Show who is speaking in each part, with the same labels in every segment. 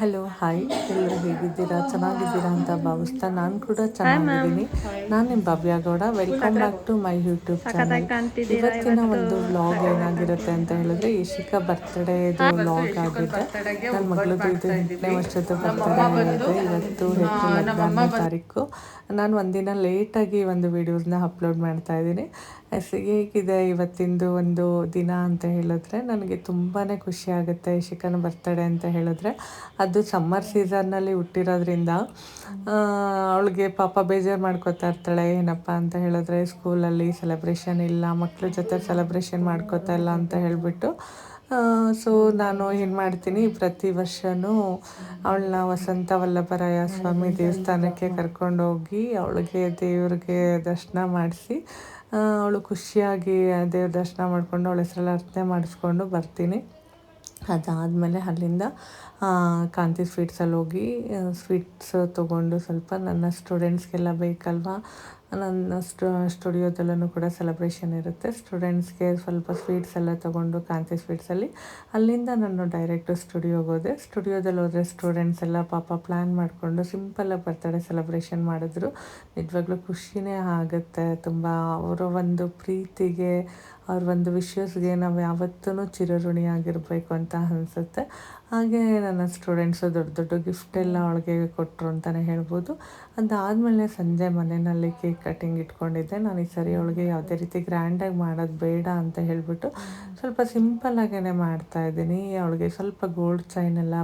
Speaker 1: Hello hi. ಎಲ್ಲರೂ ಹೇಗಿದ್ದೀರಾ? ಚೆನ್ನಾಗಿದ್ದೀರಾ ಅಂತ ಭಾವಿಸ್ತಾ ನಾನು ಕೂಡ ಚೆನ್ನಾಗಿದ್ದೀನಿ. ನಾನು ನಿಮ್ಮ Bhavya Gowda. Welcome back to my YouTube channel ಇವತ್ತಿನ ಒಂದು ವ್ಲಾಗ್ ಏನಾಗಿರುತ್ತೆ ಅಂತ ಹೇಳಿದ್ರೆ ಇಶಿಕಾ ಬರ್ತ್ಡೇದು ವ್ಲಾಗ್ ಆಗಿದೆ. ನನ್ನ ಮಗಳದ್ದು ಇದು ಎಂಟನೇ ವರ್ಷದ ಬರ್ತ್ಡೇ ಇದೆ ಇವತ್ತು ಏಪ್ರಿಲ್ ಹದಿನಾರನೇ ತಾರೀಕು. ನಾನು ಒಂದಿನ ಲೇಟಾಗಿ ಒಂದು ವಿಡಿಯೋಸ್ನ ಅಪ್ಲೋಡ್ ಮಾಡ್ತಾ ಇದ್ದೀನಿ. ಹೇಗಿದೆ ಇವತ್ತಿಂದು ಒಂದು ದಿನ ಅಂತ ಹೇಳಿದ್ರೆ ನನಗೆ ತುಂಬಾ ಖುಷಿ ಆಗುತ್ತೆ ಶಿಕನ್ ಬರ್ತಡೇ ಅಂತ ಹೇಳಿದ್ರೆ. ಅದು ಸಮ್ಮರ್ ಸೀಸನ್ನಲ್ಲಿ ಹುಟ್ಟಿರೋದ್ರಿಂದ ಅವಳಿಗೆ ಪಾಪ ಬೇಜಾರು ಮಾಡ್ಕೋತಾ ಇರ್ತಾಳೆ, ಏನಪ್ಪ ಅಂತ ಹೇಳಿದ್ರೆ ಸ್ಕೂಲಲ್ಲಿ ಸೆಲೆಬ್ರೇಷನ್ ಇಲ್ಲ ಮಕ್ಕಳ ಜೊತೆ ಸೆಲೆಬ್ರೇಷನ್ ಮಾಡ್ಕೋತಾ ಇಲ್ಲ ಅಂತ ಹೇಳಿಬಿಟ್ಟು ಸೊ ನಾನು ಏನು ಮಾಡ್ತೀನಿ, ಪ್ರತಿ ವರ್ಷವೂ ಅವಳನ್ನ ವಸಂತ ವಲ್ಲಭರಾಯ ಸ್ವಾಮಿ ದೇವಸ್ಥಾನಕ್ಕೆ ಕರ್ಕೊಂಡೋಗಿ ಅವಳಿಗೆ ದೇವ್ರಿಗೆ ದರ್ಶನ ಮಾಡಿಸಿ ಅವಳು ಖುಷಿಯಾಗಿ ದೇವ್ರ ದರ್ಶನ ಮಾಡಿಕೊಂಡು ಅವಳ ಹೆಸರಲ್ಲಿ ಅರ್ಚನೆ ಮಾಡಿಸ್ಕೊಂಡು ಬರ್ತೀನಿ. ಅದಾದಮೇಲೆ ಅಲ್ಲಿಂದ ಕಾಂತಿ ಸ್ವೀಟ್ಸಲ್ಲಿ ಹೋಗಿ ಸ್ವೀಟ್ಸ್ ತೊಗೊಂಡು ಸ್ವಲ್ಪ ನನ್ನ ಸ್ಟೂಡೆಂಟ್ಸ್ಗೆಲ್ಲ ಬೇಕಲ್ವಾ ನನ್ನ ಸ್ಟುಡಿಯೋದಲ್ಲೂ ಕೂಡ ಸೆಲೆಬ್ರೇಷನ್ ಇರುತ್ತೆ. ಸ್ಟೂಡೆಂಟ್ಸ್ಗೆ ಸ್ವಲ್ಪ ಸ್ವೀಟ್ಸ್ ಎಲ್ಲ ತೊಗೊಂಡು ಕಾಂತಿ ಸ್ವೀಟ್ಸಲ್ಲಿ ಅಲ್ಲಿಂದ ನಾನು ಡೈರೆಕ್ಟು ಸ್ಟುಡಿಯೋಗೆ ಹೋದೆ. ಸ್ಟುಡಿಯೋದಲ್ಲಿ ಹೋದರೆ ಸ್ಟೂಡೆಂಟ್ಸ್ ಎಲ್ಲ ಪಾಪ ಪ್ಲ್ಯಾನ್ ಮಾಡಿಕೊಂಡು ಸಿಂಪಲ್ಲಾಗಿ ಬರ್ತಡೇ ಸೆಲೆಬ್ರೇಷನ್ ಮಾಡಿದ್ರು. ನಿಜವಾಗ್ಲೂ ಖುಷಿನೇ ಆಗುತ್ತೆ. ತುಂಬ ಅವರ ಒಂದು ಪ್ರೀತಿಗೆ, ಅವ್ರ ಒಂದು ವಿಶ್ವಸ್ಗೆ ನಾವು ಯಾವತ್ತೂ ಚಿರಋಣಿಯಾಗಿರಬೇಕು ಅಂತ ಅನಿಸುತ್ತೆ. ಹಾಗೆ ನನ್ನ ಸ್ಟೂಡೆಂಟ್ಸು ದೊಡ್ಡ ದೊಡ್ಡ ಗಿಫ್ಟೆಲ್ಲ ಅವಳಿಗೆ ಕೊಟ್ಟರು ಅಂತಲೇ ಹೇಳ್ಬೋದು. ಅದಾದಮೇಲೆ ಸಂಜೆ ಮನೆಯಲ್ಲಿ ಕೇಕ್ ಕಟ್ಟಿಂಗ್ ಇಟ್ಕೊಂಡಿದ್ದೆ. ನಾನು ಈ ಸರಿ ಅವಳಿಗೆ ಯಾವುದೇ ರೀತಿ ಗ್ರ್ಯಾಂಡಾಗಿ ಮಾಡೋದು ಬೇಡ ಅಂತ ಹೇಳಿಬಿಟ್ಟು ಸ್ವಲ್ಪ ಸಿಂಪಲ್ಲಾಗೇ ಮಾಡ್ತಾಯಿದ್ದೀನಿ ಅವಳಿಗೆ ಸ್ವಲ್ಪ ಗೋಲ್ಡ್ ಚೈನೆಲ್ಲ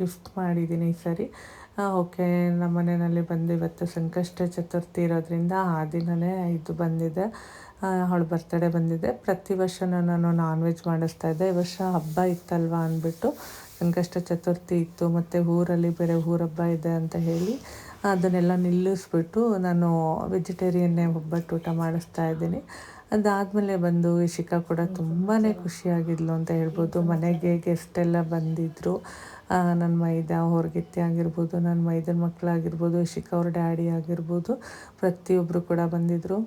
Speaker 1: ಗಿಫ್ಟ್ ಮಾಡಿದ್ದೀನಿ ಈ ಸರಿ. ಓಕೆ, ನಮ್ಮ ಮನೆಯಲ್ಲಿ ಬಂದು ಇವತ್ತು ಸಂಕಷ್ಟ ಚತುರ್ಥಿ ಇರೋದ್ರಿಂದ ಆ ದಿನವೇ ಇದು ಬಂದಿದೆ. ಅವಳ ಬರ್ತಡೇ ಬಂದಿದೆ. ಪ್ರತಿ ವರ್ಷ ನಾನು ನಾನ್ ವೆಜ್ ಮಾಡಿಸ್ತಾ ಇದ್ದೆ. ಈ ವರ್ಷ ಹಬ್ಬ ಇತ್ತಲ್ವಾ ಅಂದ್ಬಿಟ್ಟು ಸಂಕಷ್ಟ ಚತುರ್ಥಿ ಇತ್ತು, ಮತ್ತು ಊರಲ್ಲಿ ಬೇರೆ ಊರಬ್ಬ ಇದೆ ಅಂತ ಹೇಳಿ ಅದನ್ನೆಲ್ಲ ನಿಲ್ಲಿಸ್ಬಿಟ್ಟು ನಾನು ವೆಜಿಟೇರಿಯನ್ನೇ ಒಬ್ಬಟ್ಟು ಊಟ ಮಾಡಿಸ್ತಾ ಇದ್ದೀನಿ. ಅದಾದಮೇಲೆ ಬಂದು ಇಶಿಕಾ ಕೂಡ ತುಂಬಾ ಖುಷಿಯಾಗಿದ್ಲು ಅಂತ ಹೇಳ್ಬೋದು. ಮನೆಗೆ ಗೆಸ್ಟ್ ಎಲ್ಲ ಬಂದಿದ್ದರು ನನ್ನ ಮೈದ ಹೊರಗಿತ್ತೆ ಆಗಿರ್ಬೋದು ನನ್ನ ಮೈದನ ಮಕ್ಕಳಾಗಿರ್ಬೋದು ಇಶಿಕಾ ಅವ್ರ ಡ್ಯಾಡಿ ಆಗಿರ್ಬೋದು ಪ್ರತಿಯೊಬ್ಬರು ಕೂಡ ಬಂದಿದ್ದರು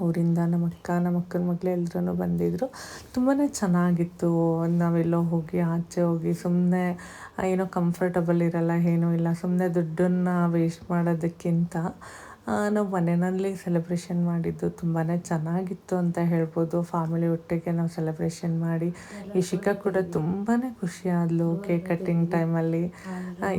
Speaker 1: ಅವರಿಂದ ನಮ್ಮ ಅಕ್ಕ, ನಮ್ಮ ಅಕ್ಕನ ಮಕ್ಕಳು ಎಲ್ಲರೂ ಬಂದಿದ್ದರು ತುಂಬಾ ಚೆನ್ನಾಗಿತ್ತು. ನಾವೆಲ್ಲೋ ಹೋಗಿ, ಆಚೆ ಹೋಗಿ ಸುಮ್ಮನೆ ಏನೋ ಕಂಫರ್ಟಬಲ್ ಇರಲ್ಲ, ಏನೂ ಇಲ್ಲ ಸುಮ್ಮನೆ ದುಡ್ಡನ್ನು ವೇಸ್ಟ್ ಮಾಡೋದಕ್ಕಿಂತ. ನಾವು ಮನೆಯಲ್ಲಿ ಸೆಲೆಬ್ರೇಷನ್ ಮಾಡಿದ್ದು ತುಂಬಾ ಚೆನ್ನಾಗಿತ್ತು ಅಂತ ಹೇಳ್ಬೋದು. ಫ್ಯಾಮಿಲಿ ಒಟ್ಟಿಗೆ ನಾವು ಸೆಲೆಬ್ರೇಷನ್ ಮಾಡಿ ಇಶಿಕಾ ಕೂಡ ತುಂಬಾ ಆದ್ಲು ಕೇಕ್ ಕಟ್ಟಿಂಗ್ ಟೈಮಲ್ಲಿ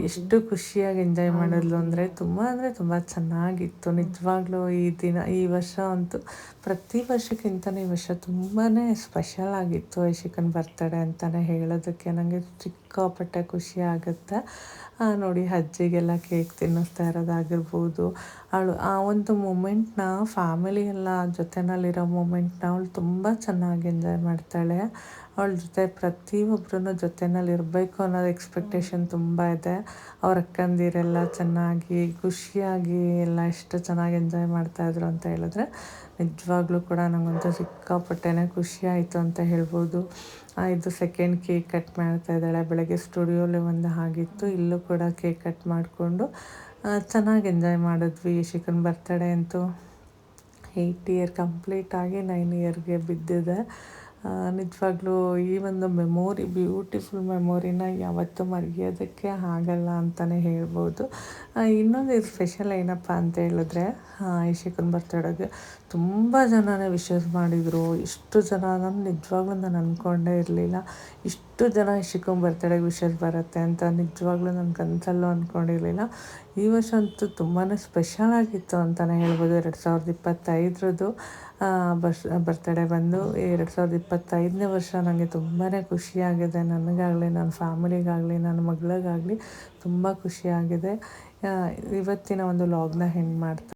Speaker 1: ಎಷ್ಟು ಖುಷಿಯಾಗಿ ಎಂಜಾಯ್ ಮಾಡಿದ್ಲು ಅಂದರೆ ತುಂಬ ಅಂದರೆ ತುಂಬ ಚೆನ್ನಾಗಿತ್ತು. ನಿಜವಾಗ್ಲೂ ಈ ದಿನ ಈ ವರ್ಷ ಅಂತೂ ಪ್ರತಿ ವರ್ಷಕ್ಕಿಂತ ಈ ವರ್ಷ ತುಂಬಾ ಸ್ಪೆಷಲ್ ಆಗಿತ್ತು ಐಶಿಕನ್ ಬರ್ತಡೆ ಅಂತಲೇ ಹೇಳೋದಕ್ಕೆ. ನನಗೆ ಸಿಕ್ಕಾಪಟ್ಟೆ ಖುಷಿ ಆಗುತ್ತೆ. ನೋಡಿ ಅಜ್ಜಿಗೆಲ್ಲ ಕೇಕ್ ತಿನ್ನಿಸ್ತಾ ಇರೋದಾಗಿರ್ಬೋದು. ಅವಳು ಆ ಒಂದು ಮೂಮೆಂಟ್ನ ಫ್ಯಾಮಿಲಿ ಎಲ್ಲ ಜೊತೆನಲ್ಲಿರೋ ಮೂಮೆಂಟ್ನ ಅವಳು ತುಂಬ ಚೆನ್ನಾಗಿ ಎಂಜಾಯ್ ಮಾಡ್ತಾಳೆ. ಅವಳ ಜೊತೆ ಪ್ರತಿಯೊಬ್ಬರೂ ಜೊತೆನಲ್ಲಿ ಇರಬೇಕು ಅನ್ನೋದು ಎಕ್ಸ್ಪೆಕ್ಟೇಷನ್ ತುಂಬ ಇದೆ. ಅವ್ರ ಅಕ್ಕಂದಿರೆಲ್ಲ ಚೆನ್ನಾಗಿ, ಖುಷಿಯಾಗಿ ಎಲ್ಲ ಎಷ್ಟು ಚೆನ್ನಾಗಿ ಎಂಜಾಯ್ ಮಾಡ್ತಾಯಿದ್ರು ಅಂತ ಹೇಳಿದ್ರೆ ನಿಜವಾಗ್ಲೂ ಕೂಡ ನನಗಂತೂ ಸಿಕ್ಕಾಪಟ್ಟೆನೇ ಖುಷಿ ಆಯಿತು ಅಂತ ಹೇಳ್ಬೋದು. ಇದು ಸೆಕೆಂಡ್ ಕೇಕ್ ಕಟ್ ಮಾಡ್ತಾ ಇದ್ದಾಳೆ. ಬೆಳಗ್ಗೆ ಸ್ಟುಡಿಯೋಲಿ ಒಂದು ಆಗಿತ್ತು ಇಲ್ಲೂ ಕೂಡ ಕೇಕ್ ಕಟ್ ಮಾಡಿಕೊಂಡು ಚೆನ್ನಾಗಿ ಎಂಜಾಯ್ ಮಾಡಿದ್ವಿ. ಶಿಕನ್ ಬರ್ತಡೇ ಅಂತೂ ಏಯ್ಟ್ ಇಯರ್ ಕಂಪ್ಲೀಟಾಗಿ ನೈನ್ ಇಯರ್ಗೆ ಬಿದ್ದಿದೆ. ನಿಜವಾಗ್ಲೂ ಈ ಒಂದು ಮೆಮೋರಿ ಬ್ಯೂಟಿಫುಲ್ ಮೆಮೊರಿನ ಯಾವತ್ತೂ ಮರೆಯೋದಕ್ಕೆ ಆಗಲ್ಲ ಅಂತಲೇ ಹೇಳ್ಬೋದು. ಇನ್ನೊಂದು ಇದು ಸ್ಪೆಷಲ್ ಏನಪ್ಪ ಅಂತ ಹೇಳಿದ್ರೆ ಇಶಿಕನ್ ಬರ್ತಡೇಗೆ ತುಂಬ ಜನನೇ ವಿಶಸ್ ಮಾಡಿದರು. ಇಷ್ಟು ಜನ ನಾನು ನಿಜವಾಗ್ಲೂ ನಾನು ಅಂದ್ಕೊಂಡೇ ಇರಲಿಲ್ಲ. ಇಷ್ಟು ಜನ ಇಶಿಕನ್ ಬರ್ತಡೇಗೆ ವಿಶಸ್ ಬರುತ್ತೆ ಅಂತ ನಿಜವಾಗ್ಲೂ ನನ್ನ ಕನಸಲ್ಲೂ ಅಂದ್ಕೊಂಡಿರಲಿಲ್ಲ ಈ ವರ್ಷ ಅಂತೂ ತುಂಬಾ ಸ್ಪೆಷಲ್ ಆಗಿತ್ತು ಅಂತಲೇ ಹೇಳ್ಬೋದು. ಎರಡು ಸಾವಿರದ ಇಪ್ಪತ್ತೈದರದ್ದು ಬಸ್ ಬರ್ತಡೇ ಬಂದು ಎರಡು ಸಾವಿರದ ಇಪ್ಪತ್ತೈದನೇ ವರ್ಷ ನನಗೆ ತುಂಬಾ ಖುಷಿಯಾಗಿದೆ. ನನಗಾಗಲಿ, ನನ್ನ ಫ್ಯಾಮಿಲಿಗಾಗಲಿ, ನನ್ನ ಮಗಳಿಗಾಗಲಿ ತುಂಬ ಖುಷಿಯಾಗಿದೆ. ಇವತ್ತಿನ ಒಂದು ಲಾಗ್ನ ಹೆಂಗೆ ಮಾಡ್ತಾ